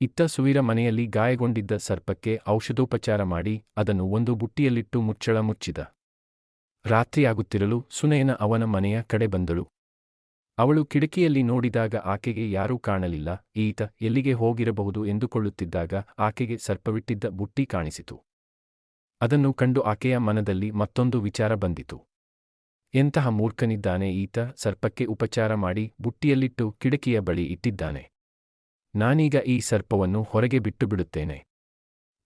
ಇತ್ತ ಸುವೀರ ಮನೆಯಲ್ಲಿ ಗಾಯಗೊಂಡಿದ್ದ ಸರ್ಪಕ್ಕೆ ಔಷಧೋಪಚಾರ ಮಾಡಿ ಅದನ್ನು ಒಂದು ಬುಟ್ಟಿಯಲ್ಲಿಟ್ಟು ಮುಚ್ಚಳ ಮುಚ್ಚಿದ. ರಾತ್ರಿಯಾಗುತ್ತಿರಲು ಸುನಯನ ಅವನ ಮನೆಯ ಕಡೆ ಬಂದಳು. ಅವಳು ಕಿಟಕಿಯಲ್ಲಿ ನೋಡಿದಾಗ ಆಕೆಗೆ ಯಾರೂ ಕಾಣಲಿಲ್ಲ, ಈತ ಎಲ್ಲಿಗೆ ಹೋಗಿರಬಹುದು ಎಂದುಕೊಳ್ಳುತ್ತಿದ್ದಾಗ ಆಕೆಗೆ ಸರ್ಪವಿಟ್ಟಿದ್ದ ಬುಟ್ಟಿ ಕಾಣಿಸಿತು. ಅದನ್ನು ಕಂಡು ಆಕೆಯ ಮನದಲ್ಲಿ ಮತ್ತೊಂದು ವಿಚಾರ ಬಂದಿತು. ಎಂತಹ ಮೂರ್ಖನಿದ್ದಾನೆ ಈತ, ಸರ್ಪಕ್ಕೆ ಉಪಚಾರ ಮಾಡಿ ಬುಟ್ಟಿಯಲ್ಲಿಟ್ಟು ಕಿಟಕಿಯ ಬಳಿ ಇಟ್ಟಿದ್ದಾನೆ. ನಾನೀಗ ಈ ಸರ್ಪವನ್ನು ಹೊರಗೆ ಬಿಟ್ಟು ಬಿಡುತ್ತೇನೆ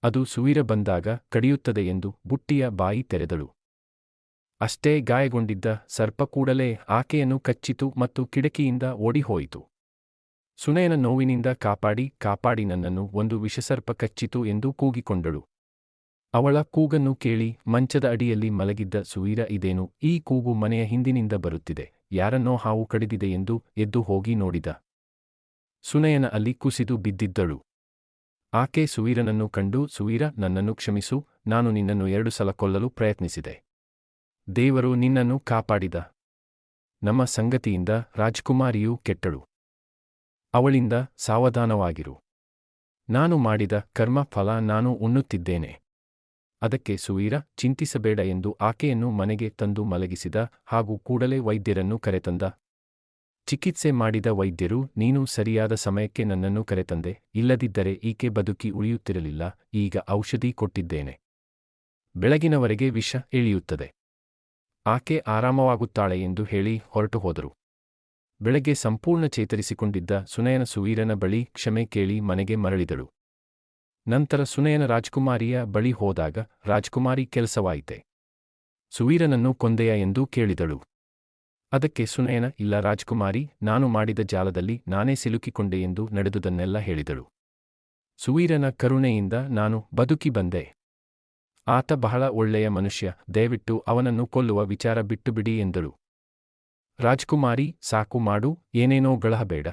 ಅದು ಸುವೀರ ಬಂದಾಗ ಕಡಿಯುತ್ತದೆ ಎಂದು ಬುಟ್ಟಿಯ ಬಾಯಿ ತೆರೆದಳು. ಅಷ್ಟೇ ಗಾಯಗೊಂಡಿದ್ದ ಸರ್ಪ ಕೂಡಲೇ ಆಕೆಯನ್ನು ಕಚ್ಚಿತು ಮತ್ತು ಕಿಡಕಿಯಿಂದ ಓಡಿಹೋಯಿತು. ಸುನಯನ ನೋವಿನಿಂದ ಕಾಪಾಡಿ ಕಾಪಾಡಿ ನನ್ನನ್ನು ಒಂದು ವಿಷಸರ್ಪ ಕಚ್ಚಿತು ಎಂದು ಕೂಗಿಕೊಂಡಳು. ಅವಳ ಕೂಗನ್ನು ಕೇಳಿ ಮಂಚದ ಅಡಿಯಲ್ಲಿ ಮಲಗಿದ್ದ ಸುವೀರ ಇದೇನು ಈ ಕೂಗು ಮನೆಯ ಹಿಂದಿನಿಂದ ಬರುತ್ತಿದೆ, ಯಾರನ್ನೋ ಹಾವು ಕಡಿದಿದೆ ಎಂದು ಎದ್ದು ಹೋಗಿ ನೋಡಿದ. ಸುನಯನ ಅಲ್ಲಿ ಕುಸಿದು ಬಿದ್ದಿದ್ದಳು. ಆಕೆ ಸುವೀರನನ್ನು ಕಂಡು, ಸುವೀರ, ನನ್ನನ್ನು ಕ್ಷಮಿಸು, ನಾನು ನಿನ್ನನ್ನು ಎರಡು ಸಲ ಕೊಲ್ಲಲು ಪ್ರಯತ್ನಿಸಿದೆ. ದೇವರು ನಿನ್ನನ್ನು ಕಾಪಾಡಿದ. ನಮ್ಮ ಸಂಗತಿಯಿಂದ ರಾಜ್ಕುಮಾರಿಯೂ ಕೆಟ್ಟಳು. ಅವಳಿಂದ ಸಾವಧಾನವಾಗಿರು. ನಾನು ಮಾಡಿದ ಕರ್ಮ ಫಲ ನಾನು ಉಣ್ಣುತ್ತಿದ್ದೇನೆ. ಅದಕ್ಕೆ ಸುವೀರ, ಚಿಂತಿಸಬೇಡ ಎಂದು ಆಕೆಯನ್ನು ಮನೆಗೆ ತಂದು ಮಲಗಿಸಿದ ಹಾಗೂ ಕೂಡಲೇ ವೈದ್ಯರನ್ನು ಕರೆತಂದ ಚಿಕಿತ್ಸೆ ಮಾಡಿದ ವೈದ್ಯರು, ನೀನು ಸರಿಯಾದ ಸಮಯಕ್ಕೆ ನನ್ನನ್ನು ಕರೆತಂದೆ, ಇಲ್ಲದಿದ್ದರೆ ಈಕೆ ಬದುಕಿ ಉಳಿಯುತ್ತಿರಲಿಲ್ಲ, ಈಗ ಔಷಧಿ ಕೊಟ್ಟಿದ್ದೇನೆ. ಬೆಳಗಿನವರೆಗೆ ವಿಷ ಇಳಿಯುತ್ತದೆ. ಆಕೆ ಆರಾಮವಾಗುತ್ತಾಳೆ ಎಂದು ಹೇಳಿ ಹೊರಟು ಹೋದರು. ಬೆಳಗ್ಗೆ ಸಂಪೂರ್ಣ ಚೇತರಿಸಿಕೊಂಡಿದ್ದ ಸುನಯನ ಸುವೀರನ ಬಳಿ ಕ್ಷಮೆ ಕೇಳಿ ಮನೆಗೆ ಮರಳಿದಳು. ನಂತರ ಸುನಯನ ರಾಜ್ಕುಮಾರಿಯ ಬಳಿ ಹೋದಾಗ, ರಾಜ್ಕುಮಾರಿ, ಕೆಲಸವಾಯಿತೆ. ಸುವೀರನನ್ನು ಕೊಂದೆಯ ಎಂದು ಕೇಳಿದಳು. ಅದಕ್ಕೆ ಸುನಯನ, ಇಲ್ಲ ರಾಜ್ಕುಮಾರಿ, ನಾನು ಮಾಡಿದ ಜಾಲದಲ್ಲಿ ನಾನೇ ಸಿಲುಕಿಕೊಂಡೆ ಎಂದು ನಡೆದುದನ್ನೆಲ್ಲ ಹೇಳಿದಳು. ಸುವೀರನ ಕರುಣೆಯಿಂದ ನಾನು ಬದುಕಿ ಬಂದೆ. ಆತ ಬಹಳ ಒಳ್ಳೆಯ ಮನುಷ್ಯ, ದಯವಿಟ್ಟು ಅವನನ್ನು ಕೊಲ್ಲುವ ವಿಚಾರ ಬಿಟ್ಟುಬಿಡಿ ಎಂದಳು. ರಾಜ್ಕುಮಾರಿ, ಸಾಕು ಮಾಡು, ಏನೇನೋ ಗಳಹಬೇಡ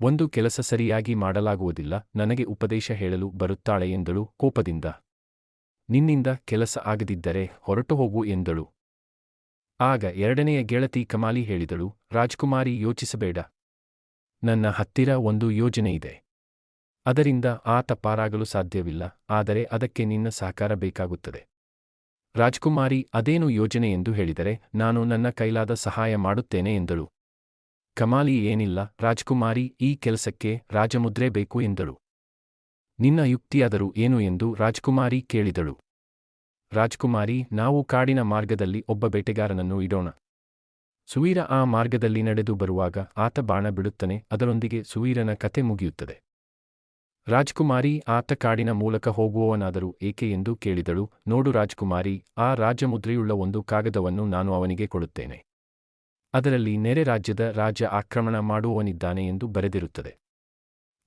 ಒಂದು ಕೆಲಸ ಸರಿಯಾಗಿ ಮಾಡಲಾಗುವುದಿಲ್ಲ, ನನಗೆ ಉಪದೇಶ ಹೇಳಲು ಬರುತ್ತಾಳೆ ಎಂದಳು ಕೋಪದಿಂದ. ನಿನ್ನಿಂದ ಕೆಲಸ ಆಗದಿದ್ದರೆ ಹೊರಟು ಹೋಗು ಎಂದಳು. ಆಗ ಎರಡನೆಯ ಗೆಳತಿ ಕಮಾಲಿ ಹೇಳಿದಳು, ರಾಜ್ಕುಮಾರಿ, ಯೋಚಿಸಬೇಡ. ನನ್ನ ಹತ್ತಿರ ಒಂದು ಯೋಜನೆಯಿದೆ ಅದರಿಂದ ಆತ ಪಾರಾಗಲು ಸಾಧ್ಯವಿಲ್ಲ, ಆದರೆ ಅದಕ್ಕೆ ನಿನ್ನ ಸಹಕಾರ ಬೇಕಾಗುತ್ತದೆ. ರಾಜ್ಕುಮಾರಿ, ಅದೇನು ಯೋಜನೆ ಎಂದು ಹೇಳಿದರೆ, ನಾನು ನನ್ನ ಕೈಲಾದ ಸಹಾಯ ಮಾಡುತ್ತೇನೆ ಎಂದಳು. ಕಮಾಲಿ, ಏನಿಲ್ಲ, ರಾಜ್ಕುಮಾರಿ, ಈ ಕೆಲಸಕ್ಕೆ ರಾಜಮುದ್ರೆ ಬೇಕು ಎಂದಳು. ನಿನ್ನ ಯುಕ್ತಿಯಾದರೂ ಏನು ಎಂದು ರಾಜ್ಕುಮಾರಿ ಕೇಳಿದಳು. ರಾಜ್ಕುಮಾರಿ, ನಾವು ಕಾಡಿನ ಮಾರ್ಗದಲ್ಲಿ ಒಬ್ಬ ಬೇಟೆಗಾರನನ್ನು ಇಡೋಣ. ಸುವೀರ ಆ ಮಾರ್ಗದಲ್ಲಿ ನಡೆದು ಬರುವಾಗ ಆತ ಬಾಣ ಬಿಡುತ್ತಾನೆ, ಅದರೊಂದಿಗೆ ಸುವೀರನ ಕತೆ ಮುಗಿಯುತ್ತದೆ. ರಾಜ್ಕುಮಾರಿ, ಆತ ಕಾಡಿನ ಮೂಲಕ ಹೋಗುವವನಾದರೂ ಏಕೆ ಎಂದು ಕೇಳಿದಳು. ನೋಡು ರಾಜ್ಕುಮಾರಿ, ಆ ರಾಜಮುದ್ರೆಯುಳ್ಳ ಒಂದು ಕಾಗದವನ್ನು ನಾನು ಅವನಿಗೆ ಕೊಡುತ್ತೇನೆ. ಅದರಲ್ಲಿ ನೆರೆ ರಾಜ್ಯದ ರಾಜ ಆಕ್ರಮಣ ಮಾಡುವವನಿದ್ದಾನೆ ಎಂದು ಬರೆದಿರುತ್ತದೆ.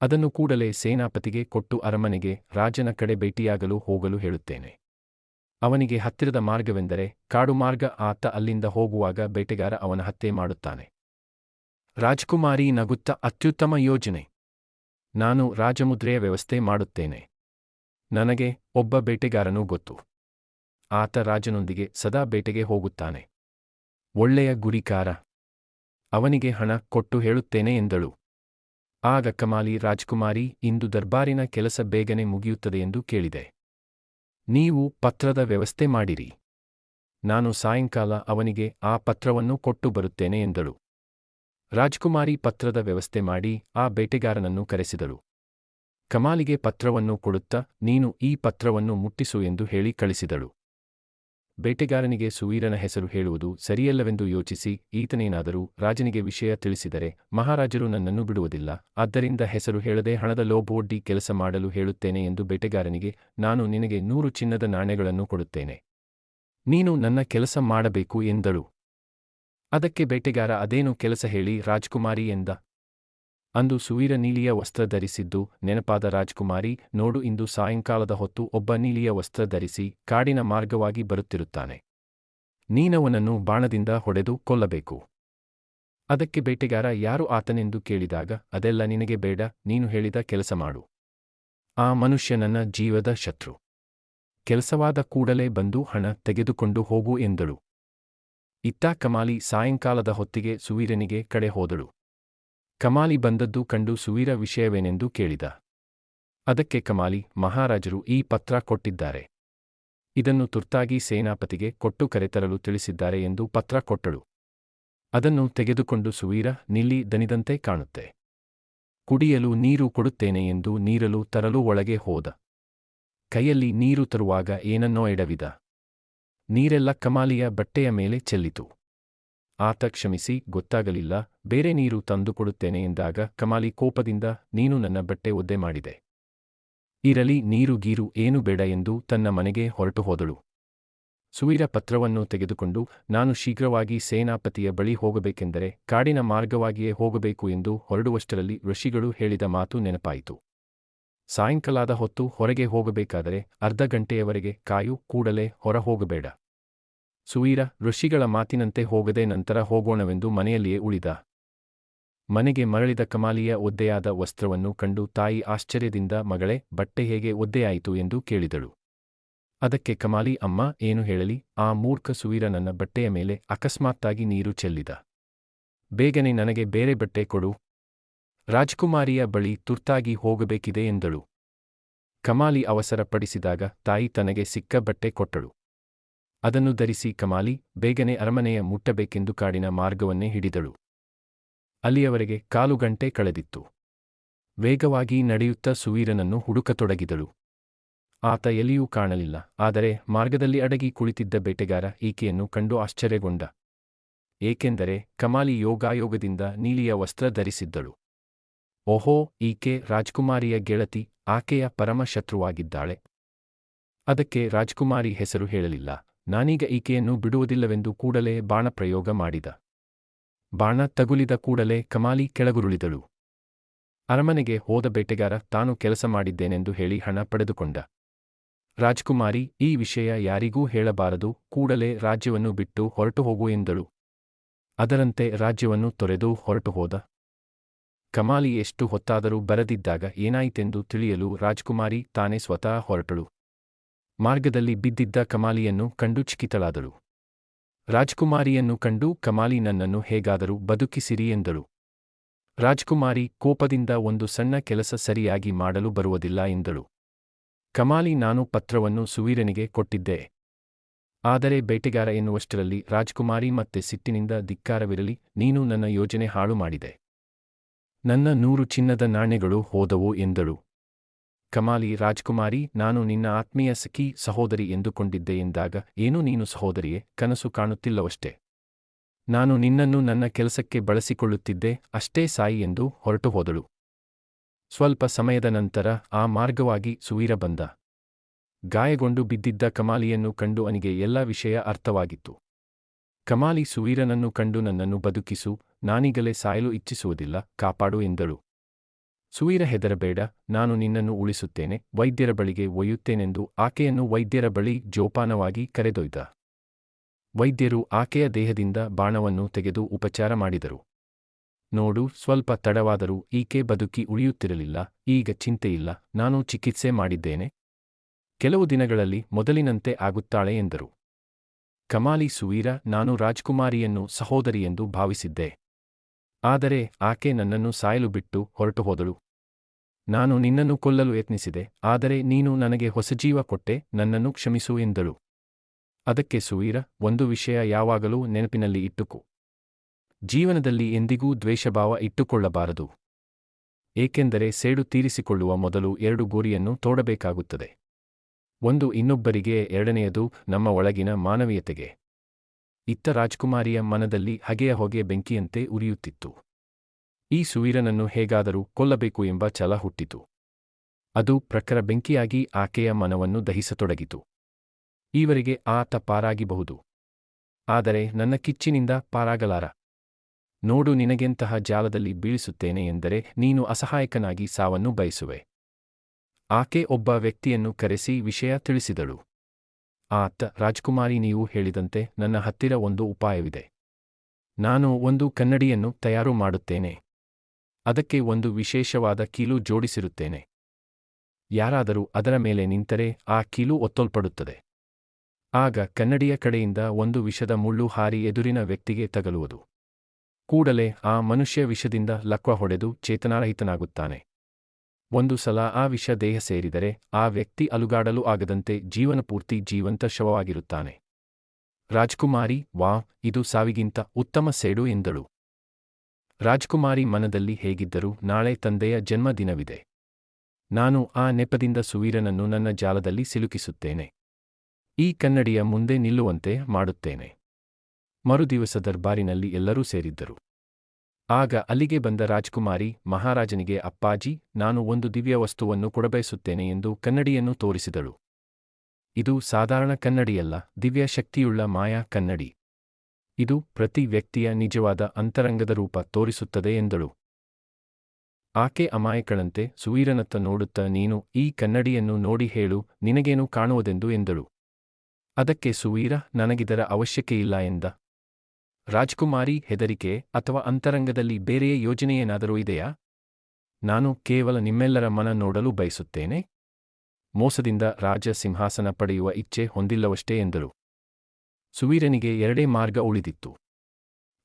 ಅದನ್ನು ಕೂಡಲೇ ಸೇನಾಪತಿಗೆ ಕೊಟ್ಟು ಅರಮನೆಗೆ ರಾಜನ ಕಡೆ ಭೇಟಿಯಾಗಲು ಹೋಗಲು ಹೇಳುತ್ತೇನೆ. ಅವನಿಗೆ ಹತ್ತಿರದ ಮಾರ್ಗವೆಂದರೆ ಕಾಡು ಮಾರ್ಗ ಆತ ಅಲ್ಲಿಂದ ಹೋಗುವಾಗ ಬೇಟೆಗಾರ ಅವನ ಹತ್ಯೆ ಮಾಡುತ್ತಾನೆ. ರಾಜಕುಮಾರಿ ನಗುತ್ತ ಅತ್ಯುತ್ತಮ ಯೋಜನೆ. ನಾನು ರಾಜಮುದ್ರೆಯ ವ್ಯವಸ್ಥೆ ಮಾಡುತ್ತೇನೆ. ನನಗೆ ಒಬ್ಬ ಬೇಟೆಗಾರನೂ ಗೊತ್ತು. ಆತ ರಾಜನೊಂದಿಗೆ ಸದಾ ಬೇಟೆಗೆ ಹೋಗುತ್ತಾನೆ. ಒಳ್ಳೆಯ ಗುರಿಕಾರ. ಅವನಿಗೆ ಹಣ ಕೊಟ್ಟು ಹೇಳುತ್ತೇನೆ ಎಂದಳು. ಆಗ ಕಮಾಲಿ ರಾಜ್ಕುಮಾರಿ ಇಂದು ದರ್ಬಾರಿನ ಕೆಲಸ ಬೇಗನೆ ಮುಗಿಯುತ್ತದೆ ಎಂದು ಕೇಳಿದೆ. ನೀವು ಪತ್ರದ ವ್ಯವಸ್ಥೆ ಮಾಡಿರಿ. ನಾನು ಸಾಯಂಕಾಲ ಅವನಿಗೆ ಆ ಪತ್ರವನ್ನು ಕೊಟ್ಟು ಬರುತ್ತೇನೆ ಎಂದಳು. ರಾಜ್ಕುಮಾರಿ ಪತ್ರದ ವ್ಯವಸ್ಥೆ ಮಾಡಿ ಆ ಬೇಟೆಗಾರನನ್ನು ಕರೆಸಿದಳು. ಕಮಾಲಿಗೆ ಪತ್ರವನ್ನು ಕೊಡುತ್ತಾ ನೀನು ಈ ಪತ್ರವನ್ನು ಮುಟ್ಟಿಸು ಎಂದು ಹೇಳಿ ಕಳಿಸಿದಳು. ಬೇಟೆಗಾರನಿಗೆ ಸುವೀರನ ಹೆಸರು ಹೇಳುವುದು ಸರಿಯಲ್ಲವೆಂದು ಯೋಚಿಸಿ ಈತನೇನಾದರೂ ರಾಜನಿಗೆ ವಿಷಯ ತಿಳಿಸಿದರೆ ಮಹಾರಾಜರು ನನ್ನನ್ನು ಬಿಡುವುದಿಲ್ಲ. ಆದ್ದರಿಂದ ಹೆಸರು ಹೇಳದೆ ಹಣದ ಲೋಭವೊಡ್ಡಿ ಕೆಲಸ ಮಾಡಲು ಹೇಳುತ್ತೇನೆ ಎಂದು ಬೇಟೆಗಾರನಿಗೆ ನಾನು ನಿನಗೆ ನೂರು ಚಿನ್ನದ ನಾಣ್ಯಗಳನ್ನು ಕೊಡುತ್ತೇನೆ. ನೀನು ನನ್ನ ಕೆಲಸ ಮಾಡಬೇಕು ಎಂದಳು. ಅದಕ್ಕೆ ಬೇಟೆಗಾರ ಅದೇನು ಕೆಲಸ ಹೇಳಿ ರಾಜ್ಕುಮಾರಿ ಎಂದ. ಅಂದು ಸುವೀರ ನೀಲಿಯ ವಸ್ತ್ರ ಧರಿಸಿದ್ದು, ನೆನಪಾದ ರಾಜ್ಕುಮಾರಿ, ನೋಡು ಇಂದು ಸಾಯಂಕಾಲದ ಹೊತ್ತು ಒಬ್ಬ ನೀಲಿಯ ವಸ್ತ್ರ ಧರಿಸಿ ಕಾಡಿನ ಮಾರ್ಗವಾಗಿ ಬರುತ್ತಿರುತ್ತಾನೆ. ನೀನವನನ್ನು ಬಾಣದಿಂದ ಹೊಡೆದು ಕೊಲ್ಲಬೇಕು. ಅದಕ್ಕೆ ಬೇಟೆಗಾರ, ಯಾರು ಆತನೆಂದು ಕೇಳಿದಾಗ, ಅದೆಲ್ಲ ನಿನಗೆ ಬೇಡ, ನೀನು ಹೇಳಿದ ಕೆಲಸ ಮಾಡು. ಆ ಮನುಷ್ಯ ನನ್ನ ಜೀವದ ಶತ್ರು. ಕೆಲಸವಾದ ಕೂಡಲೇ ಬಂದು ಹಣ ತೆಗೆದುಕೊಂಡು ಹೋಗು ಎಂದಳು. ಇತ್ತ ಕಮಾಲಿ ಸಾಯಂಕಾಲದ ಹೊತ್ತಿಗೆ ಸುವೀರನಿಗೆ ಕಡೆ ಹೋದಳು. ಕಮಾಲಿ ಬಂದದ್ದು ಕಂಡು ಸುವೀರ ವಿಷಯವೇನೆಂದು ಕೇಳಿದ. ಅದಕ್ಕೆ ಕಮಾಲಿ, ಮಹಾರಾಜರು ಈ ಪತ್ರ ಕೊಟ್ಟಿದ್ದಾರೆ. ಇದನ್ನು ತುರ್ತಾಗಿ ಸೇನಾಪತಿಗೆ ಕೊಟ್ಟು ಕರೆತರಲು ತಿಳಿಸಿದ್ದಾರೆ ಎಂದು ಪತ್ರ ಕೊಟ್ಟಳು. ಅದನ್ನು ತೆಗೆದುಕೊಂಡು ಸುವೀರ, ನಿಲ್ಲಿ ದನಿದಂತೆ ಕಾಣುತ್ತೆ. ಕುಡಿಯಲು ನೀರು ಕೊಡುತ್ತೇನೆ ಎಂದು ನೀರಲು ತರಲು ಒಳಗೆ ಹೋದ. ಕೈಯಲ್ಲಿ ನೀರು ತರುವಾಗ ಏನನ್ನೋ ಎಡವಿದ. ನೀರೆಲ್ಲ ಕಮಾಲಿಯ ಬಟ್ಟೆಯ ಮೇಲೆ ಚೆಲ್ಲಿತು. ಆತ ಕ್ಷಮಿಸಿ, ಗೊತ್ತಾಗಲಿಲ್ಲ. ಬೇರೆ ನೀರು ತಂದುಕೊಡುತ್ತೇನೆ ಎಂದಾಗ ಕಮಾಲಿ ಕೋಪದಿಂದ, ನೀನು ನನ್ನ ಬಟ್ಟೆ ಒದ್ದೆ ಮಾಡಿದೆ. ಇರಲಿ, ನೀರು ಗೀರು ಏನು ಬೇಡ ಎಂದು ತನ್ನ ಮನೆಗೆ ಹೊರಟು ಹೋದಳು. ಸುವೀರ ಪತ್ರವನ್ನು ತೆಗೆದುಕೊಂಡು, ನಾನು ಶೀಘ್ರವಾಗಿ ಸೇನಾಪತಿಯ ಬಳಿ ಹೋಗಬೇಕೆಂದರೆ ಕಾಡಿನ ಮಾರ್ಗವಾಗಿಯೇ ಹೋಗಬೇಕು ಎಂದು ಹೊರಡುವಷ್ಟರಲ್ಲಿ ಋಷಿಗಳು ಹೇಳಿದ ಮಾತು ನೆನಪಾಯಿತು. ಸಾಯಂಕಾಲದ ಹೊತ್ತು ಹೊರಗೆ ಹೋಗಬೇಕಾದರೆ ಅರ್ಧ ಗಂಟೆಯವರೆಗೆ ಕಾಯು, ಕೂಡಲೇ ಹೊರ ಹೋಗಬೇಡ ಸುವೀರ ಋಷಿಗಳ ಮಾತಿನಂತೆ ಹೋಗದೆ ನಂತರ ಹೋಗೋಣವೆಂದು ಮನೆಯಲ್ಲಿಯೇ ಉಳಿದ. ಮನೆಗೆ ಮರಳಿದ ಕಮಾಲಿಯ ಒದ್ದೆಯಾದ ವಸ್ತ್ರವನ್ನು ಕಂಡು ತಾಯಿ ಆಶ್ಚರ್ಯದಿಂದ, ಮಗಳೇ, ಬಟ್ಟೆ ಹೇಗೆ ಒದ್ದೆಯಾಯಿತು? ಎಂದು ಕೇಳಿದಳು. ಅದಕ್ಕೆ ಕಮಾಲಿ, ಅಮ್ಮ, ಏನು ಹೇಳಲಿ? ಆ ಮೂರ್ಖ ಸುವೀರ ನನ್ನ ಬಟ್ಟೆಯ ಮೇಲೆ ಅಕಸ್ಮಾತ್ತಾಗಿ ನೀರು ಚೆಲ್ಲಿದ. ಬೇಗನೆ ನನಗೆ ಬೇರೆ ಬಟ್ಟೆ ಕೊಡು. ರಾಜ್ಕುಮಾರಿಯ ಬಳಿ ತುರ್ತಾಗಿ ಹೋಗಬೇಕಿದೆ ಎಂದಳು. ಕಮಾಲಿ ಅವಸರಪಡಿಸಿದಾಗ ತಾಯಿ ತನಗೆ ಸಿಕ್ಕ ಬಟ್ಟೆ ಕೊಟ್ಟಳು. ಅದನ್ನು ಧರಿಸಿ ಕಮಾಲಿ ಬೇಗನೆ ಅರಮನೆಯ ಮುಟ್ಟಬೇಕೆಂದು ಕಾಡಿನ ಮಾರ್ಗವನ್ನೇ ಹಿಡಿದಳು. ಅಲ್ಲಿಯವರೆಗೆ ಕಾಲು ಗಂಟೆ ಕಳೆದಿತ್ತು. ವೇಗವಾಗಿ ನಡೆಯುತ್ತಾ ಸುವೀರನನ್ನು ಹುಡುಕತೊಡಗಿದಳು. ಆತ ಎಲ್ಲಿಯೂ ಕಾಣಲಿಲ್ಲ, ಆದರೆ ಮಾರ್ಗದಲ್ಲಿ ಅಡಗಿ ಕುಳಿತಿದ್ದ ಬೇಟೆಗಾರ ಈಕೆಯನ್ನು ಕಂಡು ಆಶ್ಚರ್ಯಗೊಂಡ. ಏಕೆಂದರೆ ಕಮಾಲಿ ಯೋಗಾಯೋಗದಿಂದ ನೀಲಿಯ ವಸ್ತ್ರ ಧರಿಸಿದ್ದಳು. ಓಹೋ, ಈಕೆ ರಾಜ್ಕುಮಾರಿಯ ಗೆಳತಿ, ಆಕೆಯ ಪರಮ ಶತ್ರುವಾಗಿದ್ದಾಳೆ. ಅದಕ್ಕೆ ರಾಜ್ಕುಮಾರಿ ಹೆಸರು ಹೇಳಲಿಲ್ಲ ನಾನೀಗ ಈಕೆಯನ್ನು ಬಿಡುವುದಿಲ್ಲವೆಂದು ಕೂಡಲೇ ಬಾಣ ಪ್ರಯೋಗ ಮಾಡಿದ. ಬಾಣ ತಗುಲಿದ ಕೂಡಲೇ ಕಮಾಲಿ ಕೆಳಗುರುಳಿದಳು. ಅರಮನೆಗೆ ಹೋದ ಬೇಟೆಗಾರ ತಾನು ಕೆಲಸ ಮಾಡಿದ್ದೇನೆಂದು ಹೇಳಿ ಹಣ ಪಡೆದುಕೊಂಡ. ರಾಜ್ಕುಮಾರಿ ಈ ವಿಷಯ ಯಾರಿಗೂ ಹೇಳಬಾರದು, ಕೂಡಲೇ ರಾಜ್ಯವನ್ನು ಬಿಟ್ಟು ಹೊರಟು ಹೋಗು ಎಂದಳು. ಅದರಂತೆ ರಾಜ್ಯವನ್ನು ತೊರೆದು ಹೊರಟು ಹೋದ. ಕಮಾಲಿ ಎಷ್ಟು ಹೊತ್ತಾದರೂ ಬರದಿದ್ದಾಗ ಏನಾಯಿತೆಂದು ತಿಳಿಯಲು ರಾಜ್ಕುಮಾರಿ ತಾನೇ ಸ್ವತಃ ಹೊರಟಳು. ಮಾರ್ಗದಲ್ಲಿ ಬಿದ್ದಿದ್ದ ಕಮಾಲಿಯನ್ನು ಕಂಡು ಚಿಕಿತಳಾದಳು. ರಾಜ್ಕುಮಾರಿಯನ್ನು ಕಂಡು ಕಮಾಲಿ ನನ್ನನ್ನು ಹೇಗಾದರೂ ಬದುಕಿಸಿರಿ ಎಂದಳು. ರಾಜ್ಕುಮಾರಿ ಕೋಪದಿಂದ ಒಂದು ಸಣ್ಣ ಕೆಲಸ ಸರಿಯಾಗಿ ಮಾಡಲು ಬರುವುದಿಲ್ಲ ಎಂದಳು. ಕಮಾಲಿ ನಾನು ಪತ್ರವನ್ನು ಸುವೀರನಿಗೆ ಕೊಟ್ಟಿದ್ದೆ. ಆದರೆ ಬೇಟೆಗಾರ ಎನ್ನುವಷ್ಟರಲ್ಲಿ ರಾಜ್ಕುಮಾರಿ ಮತ್ತೆ ಸಿಟ್ಟಿನಿಂದ ಧಿಕ್ಕಾರವಿರಲಿ, ನೀನು ನನ್ನ ಯೋಜನೆ ಹಾಳು ಮಾಡಿದೆ. ನನ್ನ ನೂರು ಚಿನ್ನದ ನಾಣ್ಯಗಳು ಹೋದವು ಎಂದಳು. ಕಮಾಲಿ ರಾಜ್ಕುಮಾರಿ, ನಾನು ನಿನ್ನ ಆತ್ಮೀಯ ಸಖಿ ಸಹೋದರಿ ಎಂದುಕೊಂಡಿದ್ದೆ ಎಂದಾಗ, ಏನು ನೀನು ಸಹೋದರಿಯೇ, ಕನಸು ಕಾಣುತ್ತಿಲ್ಲವಷ್ಟೇ. ನಾನು ನಿನ್ನನ್ನು ನನ್ನ ಕೆಲಸಕ್ಕೆ ಬಳಸಿಕೊಳ್ಳುತ್ತಿದ್ದೆ, ಅಷ್ಟೇ ಸಾಯಿ ಎಂದು ಹೊರಟು ಹೋದಳು ಸ್ವಲ್ಪ ಸಮಯದ ನಂತರ ಆ ಮಾರ್ಗವಾಗಿ ಸುವೀರ ಬಂದ. ಗಾಯಗೊಂಡು ಬಿದ್ದಿದ್ದ ಕಮಾಲಿಯನ್ನು ಕಂಡು ಅವನಿಗೆ ಎಲ್ಲ ವಿಷಯ ಅರ್ಥವಾಗಿತ್ತು. ಕಮಾಲಿ ಸುವೀರನನ್ನು ಕಂಡು ನನ್ನನ್ನು ಬದುಕಿಸು, ನಾನೀಗಲೇ ಸಾಯಲು ಇಚ್ಛಿಸುವುದಿಲ್ಲ, ಕಾಪಾಡು ಎಂದಳು. ಸುವೀರ ಹೆದರಬೇಡ, ನಾನು ನಿನ್ನನ್ನು ಉಳಿಸುತ್ತೇನೆ, ವೈದ್ಯರ ಬಳಿಗೆ ಒಯ್ಯುತ್ತೇನೆಂದು ಆಕೆಯನ್ನು ವೈದ್ಯರ ಬಳಿ ಜೋಪಾನವಾಗಿ ಕರೆದೊಯ್ದ. ವೈದ್ಯರು ಆಕೆಯ ದೇಹದಿಂದ ಬಾಣವನ್ನು ತೆಗೆದು ಉಪಚಾರ ಮಾಡಿದರು. ನೋಡು, ಸ್ವಲ್ಪ ತಡವಾದರೂ ಈಕೆ ಬದುಕಿ ಉಳಿಯುತ್ತಿರಲಿಲ್ಲ, ಈಗ ಚಿಂತೆಯಿಲ್ಲ, ನಾನು ಚಿಕಿತ್ಸೆ ಮಾಡಿದ್ದೇನೆ. ಕೆಲವು ದಿನಗಳಲ್ಲಿ ಮೊದಲಿನಂತೆ ಆಗುತ್ತಾಳೆ ಎಂದರು. ಕಮಾಲಿ ಸುವೀರ, ನಾನು ರಾಜ್ಕುಮಾರಿಯನ್ನು ಸಹೋದರಿಯೆಂದು ಭಾವಿಸಿದ್ದೆ. ಆದರೆ ಆಕೆ ನನ್ನನ್ನು ಸಾಯಲು ಬಿಟ್ಟು ಹೊರಟು ಹೋದಳು. ನಾನು ನಿನ್ನನ್ನು ಕೊಲ್ಲಲು ಯತ್ನಿಸಿದೆ, ಆದರೆ ನೀನು ನನಗೆ ಹೊಸ ಜೀವ ಕೊಟ್ಟೆ, ನನ್ನನ್ನು ಕ್ಷಮಿಸು ಎಂದಳು. ಅದಕ್ಕೆ ಸುವೀರ, ಒಂದು ವಿಷಯ ಯಾವಾಗಲೂ ನೆನಪಿನಲ್ಲಿ ಇಟ್ಟುಕು. ಜೀವನದಲ್ಲಿ ಎಂದಿಗೂ ದ್ವೇಷಭಾವ ಇಟ್ಟುಕೊಳ್ಳಬಾರದು. ಏಕೆಂದರೆ ಸೇಡು ತೀರಿಸಿಕೊಳ್ಳುವ ಮೊದಲು ಎರಡು ಗೋರಿಯನ್ನು ತೋಡಬೇಕಾಗುತ್ತದೆ. ಒಂದು ಇನ್ನೊಬ್ಬರಿಗೆ, ಎರಡನೆಯದು ನಮ್ಮ ಒಳಗಿನ ಮಾನವೀಯತೆಗೆ. ಇತ್ತ ರಾಜ್ಕುಮಾರಿಯ ಮನದಲ್ಲಿ ಹಗೆಯ ಹೊಗೆ ಬೆಂಕಿಯಂತೆ ಉರಿಯುತ್ತಿತ್ತು. ಈ ಸುವೀರನನ್ನು ಹೇಗಾದರೂ ಕೊಲ್ಲಬೇಕು ಎಂಬ ಛಲ ಹುಟ್ಟಿತು. ಅದು ಪ್ರಖರ ಬೆಂಕಿಯಾಗಿ ಆಕೆಯ ಮನವನ್ನು ದಹಿಸತೊಡಗಿತು. ಈವರೆಗೆ ಆತ ಪಾರಾಗಿಬಹುದು. ಆದರೆ ನನ್ನ ಕಿಚ್ಚಿನಿಂದ ಪಾರಾಗಲಾರ. ನೋಡು ನಿನಗೆಂತಹ ಜಾಲದಲ್ಲಿ ಬೀಳಿಸುತ್ತೇನೆ ಎಂದರೆ ನೀನು ಅಸಹಾಯಕನಾಗಿ ಸಾವನ್ನು ಬಯಸುವೆ. ಆಕೆ ಒಬ್ಬ ವ್ಯಕ್ತಿಯನ್ನು ಕರೆಸಿ ವಿಷಯ ತಿಳಿಸಿದಳು. ಆತ, ರಾಜ್ಕುಮಾರಿ, ನೀವು ಹೇಳಿದಂತೆ ನನ್ನ ಹತ್ತಿರ ಒಂದು ಉಪಾಯವಿದೆ. ನಾನು ಒಂದು ಕನ್ನಡಿಯನ್ನು ತಯಾರು ಮಾಡುತ್ತೇನೆ. ಅದಕ್ಕೆ ಒಂದು ವಿಶೇಷವಾದ ಕೀಲು ಜೋಡಿಸಿರುತ್ತೇನೆ. ಯಾರಾದರೂ ಅದರ ಮೇಲೆ ನಿಂತರೆ ಆ ಕೀಲು ಒತ್ತೊಲ್ಪಡುತ್ತದೆ. ಆಗ ಕನ್ನಡಿಯ ಕಡೆಯಿಂದ ಒಂದು ವಿಷದ ಮುಳ್ಳು ಹಾರಿ ಎದುರಿನ ವ್ಯಕ್ತಿಗೆ ತಗಲುವುದು. ಕೂಡಲೇ ಆ ಮನುಷ್ಯ ವಿಷದಿಂದ ಲಕ್ವ ಹೊಡೆದು ಚೇತನಾರಹಿತನಾಗುತ್ತಾನೆ. ಒಂದು ಸಲ ಆ ವಿಷ ದೇಹ ಸೇರಿದರೆ ಆ ವ್ಯಕ್ತಿ ಅಲುಗಾಡಲು ಆಗದಂತೆ ಜೀವನಪೂರ್ತಿ ಜೀವಂತ ಶವವಾಗಿರುತ್ತಾನೆ. ರಾಜ್ಕುಮಾರಿ ವಾ ಇದು ಸಾವಿಗಿಂತ ಉತ್ತಮ ಸೇಡು ಎಂದಳು. ರಾಜ್ಕುಮಾರಿ ಮನದಲ್ಲಿ ಹೇಗಿದ್ದರೂ ನಾಳೆ ತಂದೆಯ ಜನ್ಮದಿನವಿದೆ. ನಾನು ಆ ನೆಪದಿಂದ ಸುವೀರನನ್ನು ನನ್ನ ಜಾಲದಲ್ಲಿ ಸಿಲುಕಿಸುತ್ತೇನೆ. ಈ ಕನ್ನಡಿಯ ಮುಂದೆ ನಿಲ್ಲುವಂತೆ ಮಾಡುತ್ತೇನೆ. ಮರುದಿವಸ ದರ್ಬಾರಿನಲ್ಲಿ ಎಲ್ಲರೂ ಸೇರಿದ್ದರು. ಆಗ ಅಲ್ಲಿಗೆ ಬಂದ ರಾಜ್ಕುಮಾರಿ, ಮಹಾರಾಜನಿಗೆ, ಅಪ್ಪಾಜಿ, ನಾನು ಒಂದು ದಿವ್ಯ ವಸ್ತುವನ್ನು ಕೊಡಬಯಸುತ್ತೇನೆ ಎಂದು ಕನ್ನಡಿಯನ್ನು ತೋರಿಸಿದಳು. ಇದು ಸಾಧಾರಣ ಕನ್ನಡಿಯಲ್ಲ, ದಿವ್ಯ ಶಕ್ತಿಯುಳ್ಳ ಮಾಯಾ ಕನ್ನಡಿ. ಇದು ಪ್ರತಿ ವ್ಯಕ್ತಿಯ ನಿಜವಾದ ಅಂತರಂಗದ ರೂಪ ತೋರಿಸುತ್ತದೆ ಎಂದಳು. ಆಕೆ ಅಮಾಯಕಳಂತೆ ಸುವೀರನತ್ತ ನೋಡುತ್ತ ನೀನು ಈ ಕನ್ನಡಿಯನ್ನು ನೋಡಿ ಹೇಳು, ನಿನಗೇನು ಕಾಣುವುದೆಂದು ಎಂದಳು. ಅದಕ್ಕೆ ಸುವೀರ, ನನಗಿದರ ಅವಶ್ಯಕೆಯಿಲ್ಲ ಎಂದ. ರಾಜ್ಕುಮಾರಿ ಹೆದರಿಕೆ ಅಥವಾ ಅಂತರಂಗದಲ್ಲಿ ಬೇರೆಯೇ ಯೋಜನೆಯೇನಾದರೂ ಇದೆಯಾ? ನಾನು ಕೇವಲ ನಿಮ್ಮೆಲ್ಲರ ಮನ ನೋಡಲು ಬಯಸುತ್ತೇನೆ. ಮೋಸದಿಂದ ರಾಜ ಸಿಂಹಾಸನ ಪಡೆಯುವ ಇಚ್ಛೆ ಹೊಂದಿಲ್ಲವಷ್ಟೇ ಎಂದರು. ಸುವೀರನಿಗೆ ಎರಡೇ ಮಾರ್ಗ ಉಳಿದಿತ್ತು.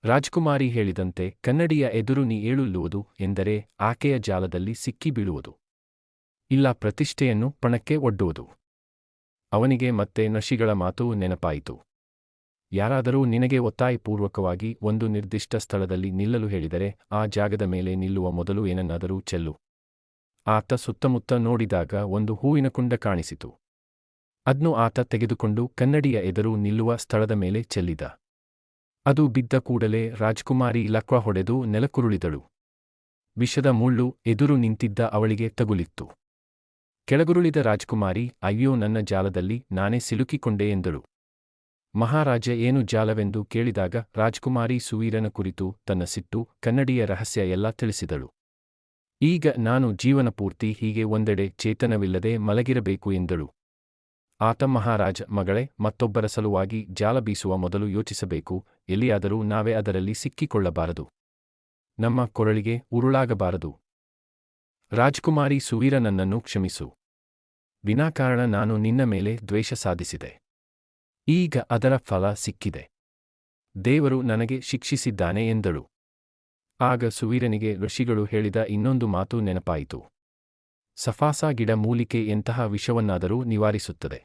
ರಾಜ್ಕುಮಾರಿ ಹೇಳಿದಂತೆ ಕನ್ನಡಿಯ ಎದುರು ನೀ ಏಳುಲ್ಲುವುದು ಎಂದರೆ ಆಕೆಯ ಜಾಲದಲ್ಲಿ ಸಿಕ್ಕಿ ಬೀಳುವುದು. ಇಲ್ಲ ಪ್ರತಿಷ್ಠೆಯನ್ನು ಪಣಕ್ಕೆ ಒಡ್ಡುವುದು. ಅವನಿಗೆ ಮತ್ತೆ ನಶಿಗಳ ಮಾತು ನೆನಪಾಯಿತು. ಯಾರಾದರೂ ನಿನಗೆ ಒತ್ತಾಯಪೂರ್ವಕವಾಗಿ ಒಂದು ನಿರ್ದಿಷ್ಟ ಸ್ಥಳದಲ್ಲಿ ನಿಲ್ಲಲು ಹೇಳಿದರೆ ಆ ಜಾಗದ ಮೇಲೆ ನಿಲ್ಲುವ ಮೊದಲು ಏನನ್ನಾದರೂ ಚೆಲ್ಲು. ಆತ ಸುತ್ತಮುತ್ತ ನೋಡಿದಾಗ ಒಂದು ಹೂವಿನ ಕುಂಡ ಕಾಣಿಸಿತು. ಅದ್ನು ಆತ ತೆಗೆದುಕೊಂಡು ಕನ್ನಡಿಯ ಎದುರು ನಿಲ್ಲುವ ಸ್ಥಳದ ಮೇಲೆ ಚೆಲ್ಲಿದ. ಅದು ಬಿದ್ದ ಕೂಡಲೇ ರಾಜ್ಕುಮಾರಿ ಲಕ್ವ ಹೊಡೆದು ನೆಲಕುರುಳಿದಳು ವಿಷದ ಮುಳ್ಳು ಎದುರು ನಿಂತಿದ್ದ ಅವಳಿಗೆ ತಗುಲಿತ್ತು. ಕೆಳಗುರುಳಿದ ರಾಜ್ಕುಮಾರಿ, ಅಯ್ಯೋ ನನ್ನ ಜಾಲದಲ್ಲಿ ನಾನೇ ಸಿಲುಕಿಕೊಂಡೆ ಎಂದಳು. ಮಹಾರಾಜ ಏನು ಜಾಲವೆಂದು ಕೇಳಿದಾಗ ರಾಜ್ಕುಮಾರಿ ಸುವೀರನ ಕುರಿತು ತನ್ನ ಸಿಟ್ಟು, ಕನ್ನಡಿಯ ರಹಸ್ಯ ಎಲ್ಲ ತಿಳಿಸಿದಳು. ಈಗ ನಾನು ಜೀವನಪೂರ್ತಿ ಹೀಗೆ ಒಂದೆಡೆ ಚೇತನವಿಲ್ಲದೆ ಮಲಗಿರಬೇಕು ಎಂದಳು. ಆತ ಮಹಾರಾಜ, ಮಗಳೇ, ಮತ್ತೊಬ್ಬರ ಸಲುವಾಗಿ ಜಾಲ ಬೀಸುವ ಮೊದಲು ಯೋಚಿಸಬೇಕು, ಎಲ್ಲಿಯಾದರೂ ನಾವೇ ಅದರಲ್ಲಿ ಸಿಕ್ಕಿಕೊಳ್ಳಬಾರದು. ನಮ್ಮ ಕೊರಳಿಗೆ ಉರುಳಾಗಬಾರದು. ರಾಜ್ಕುಮಾರಿ ಸುವೀರನನ್ನನ್ನು ಕ್ಷಮಿಸು. ವಿನಾಕಾರಣ ನಾನು ನಿನ್ನ ಮೇಲೆ ದ್ವೇಷ ಸಾಧಿಸಿದೆ. ಈಗ ಅದರ ಫಲ ಸಿಕ್ಕಿದೆ. ದೇವರು ನನಗೆ ಶಿಕ್ಷಿಸಿದ್ದಾನೆ ಎಂದಳು. ಆಗ ಸುವೀರನಿಗೆ ಋಷಿಗಳು ಹೇಳಿದ ಇನ್ನೊಂದು ಮಾತು ನೆನಪಾಯಿತು. ಸಫಾಸಾ ಗಿಡ ಮೂಲಿಕೆ ಎಂತಹ ವಿಷವನ್ನಾದರೂ ನಿವಾರಿಸುತ್ತದೆ.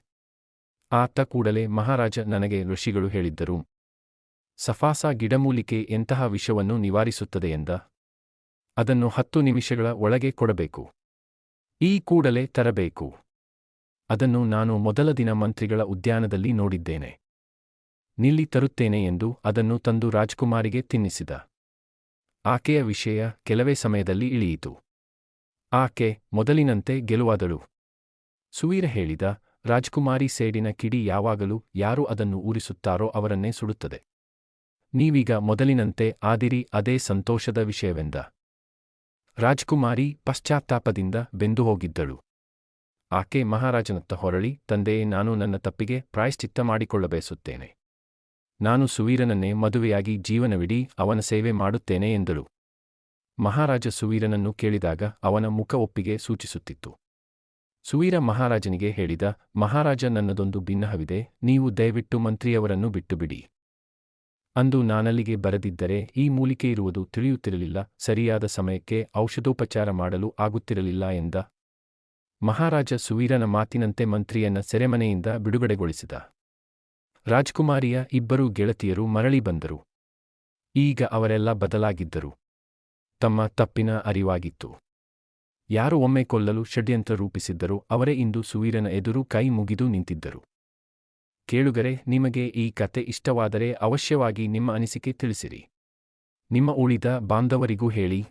ಆತ ಕೂಡಲೇ ಮಹಾರಾಜ ನನಗೆ ಋಷಿಗಳು ಹೇಳಿದ್ದರು. ಸಫಾಸಾ ಗಿಡಮೂಲಿಕೆ ಎಂತಹ ವಿಷವನ್ನು ನಿವಾರಿಸುತ್ತದೆ ಎಂದ. ಅದನ್ನು ಹತ್ತು ನಿಮಿಷಗಳ ಒಳಗೆ ಕೊಡಬೇಕು. ಈ ಕೂಡಲೇ ತರಬೇಕು. ಅದನ್ನು ನಾನು ಮೊದಲ ದಿನ ಮಂತ್ರಿಗಳ ಉದ್ಯಾನದಲ್ಲಿ ನೋಡಿದ್ದೇನೆ. ನಿಲ್ಲಿ ತರುತ್ತೇನೆ ಎಂದು ಅದನ್ನು ತಂದು ರಾಜ್ಕುಮಾರಿಗೆ ತಿನ್ನಿಸಿದ. ಆಕೆಯ ವಿಷಯ ಕೆಲವೇ ಸಮಯದಲ್ಲಿ ಇಳಿಯಿತು. ಆಕೆ ಮೊದಲಿನಂತೆ ಗೆಲುವಾದಳು. ಸುವೀರ ಹೇಳಿದ, ರಾಜ್ಕುಮಾರಿ ಸೇಡಿನ ಕಿಡಿ ಯಾವಾಗಲೂ ಯಾರು ಅದನ್ನು ಊರಿಸುತ್ತಾರೋ ಅವರನ್ನೇ ಸುಡುತ್ತದೆ. ನೀವೀಗ ಮೊದಲಿನಂತೆ ಆದಿರಿ ಅದೇ ಸಂತೋಷದ ವಿಷಯವೆಂದ. ರಾಜ್ಕುಮಾರಿ ಪಶ್ಚಾತ್ತಾಪದಿಂದ ಬೆಂದು ಹೋಗಿದ್ದಳು. ಆಕೆ ಮಹಾರಾಜನತ್ತ ಹೊರಳಿ ತಂದೆಯೇ ನಾನು ನನ್ನ ತಪ್ಪಿಗೆ ಪ್ರಾಯಶ್ಚಿತ್ತ ಮಾಡಿಕೊಳ್ಳಬಯಸುತ್ತೇನೆ. ನಾನು ಸುವೀರನನ್ನೇ ಮದುವೆಯಾಗಿ ಜೀವನವಿಡೀ ಅವನ ಸೇವೆ ಮಾಡುತ್ತೇನೆ ಎಂದಳು. ಮಹಾರಾಜ ಸುವೀರನನ್ನು ಕೇಳಿದಾಗ ಅವನ ಮುಖ ಒಪ್ಪಿಗೆ ಸೂಚಿಸುತ್ತಿತ್ತು. ಸುವೀರ ಮಹಾರಾಜನಿಗೆ ಹೇಳಿದ, ಮಹಾರಾಜ, ನನ್ನದೊಂದು ಭಿನ್ನಹವಿದೆ, ನೀವು ದಯವಿಟ್ಟು ಮಂತ್ರಿಯವರನ್ನು ಬಿಟ್ಟುಬಿಡಿ. ಅಂದು ನಾನಲ್ಲಿಗೆ ಬರದಿದ್ದರೆ ಈ ಮೂಲಿಕೆ ಇರುವುದು ತಿಳಿಯುತ್ತಿರಲಿಲ್ಲ, ಸರಿಯಾದ ಸಮಯಕ್ಕೆ ಔಷಧೋಪಚಾರ ಮಾಡಲು ಆಗುತ್ತಿರಲಿಲ್ಲ ಎಂದ ಮಹಾರಾಜ ಸುವೀರನ ಮಾತಿನಂತೆ ಮಂತ್ರಿಯನ್ನ ಸೆರೆಮನೆಯಿಂದ ಬಿಡುಗಡೆಗೊಳಿಸಿದ. ರಾಜ್ಕುಮಾರಿಯ ಇಬ್ಬರೂ ಗೆಳತಿಯರು ಮರಳಿ ಬಂದರು. ಈಗ ಅವರೆಲ್ಲ ಬದಲಾಗಿದ್ದರು. ತಮ್ಮ ತಪ್ಪಿನ ಅರಿವಾಗಿತ್ತು. ಯಾರು ಒಮ್ಮೆ ಕೊಲ್ಲಲು ಷಡ್ಯಂತ್ರ ರೂಪಿಸಿದ್ದರು ಅವರೇ ಇಂದು ಸುವೀರನ ಎದುರು ಕೈ ಮುಗಿದು ನಿಂತಿದ್ದರು. ಕೇಳುಗರೆ, ನಿಮಗೆ ಈ ಕತೆ ಇಷ್ಟವಾದರೆ ಅವಶ್ಯವಾಗಿ ನಿಮ್ಮ ಅನಿಸಿಕೆ ತಿಳಿಸಿರಿ. ನಿಮ್ಮ ಉಳಿದ ಬಾಂಧವರಿಗೂ ಹೇಳಿ.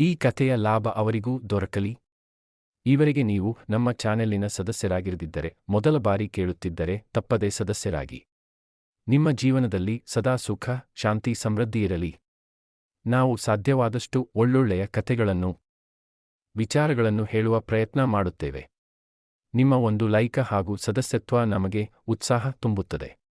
ಈ ಕಥೆಯ ಲಾಭ ಅವರಿಗೂ ದೊರಕಲಿ. ಈವರೆಗೆ ನೀವು ನಮ್ಮ ಚಾನೆಲ್ಲಿನ ಸದಸ್ಯರಾಗಿರದಿದ್ದರೆ ಮೊದಲ ಬಾರಿ ಕೇಳುತ್ತಿದ್ದರೆ ತಪ್ಪದೇ ಸದಸ್ಯರಾಗಿ. ನಿಮ್ಮ ಜೀವನದಲ್ಲಿ ಸದಾ ಸುಖ, ಶಾಂತಿ, ಸಮೃದ್ಧಿ ಇರಲಿ. ನಾವು ಸಾಧ್ಯವಾದಷ್ಟು ಒಳ್ಳೊಳ್ಳೆಯ ಕಥೆಗಳನ್ನು, ವಿಚಾರಗಳನ್ನು ಹೇಳುವ ಪ್ರಯತ್ನ ಮಾಡುತ್ತೇವೆ. ನಿಮ್ಮ ಒಂದು ಲೈಕ ಹಾಗೂ ಸದಸ್ಯತ್ವ ನಮಗೆ ಉತ್ಸಾಹ ತುಂಬುತ್ತದೆ.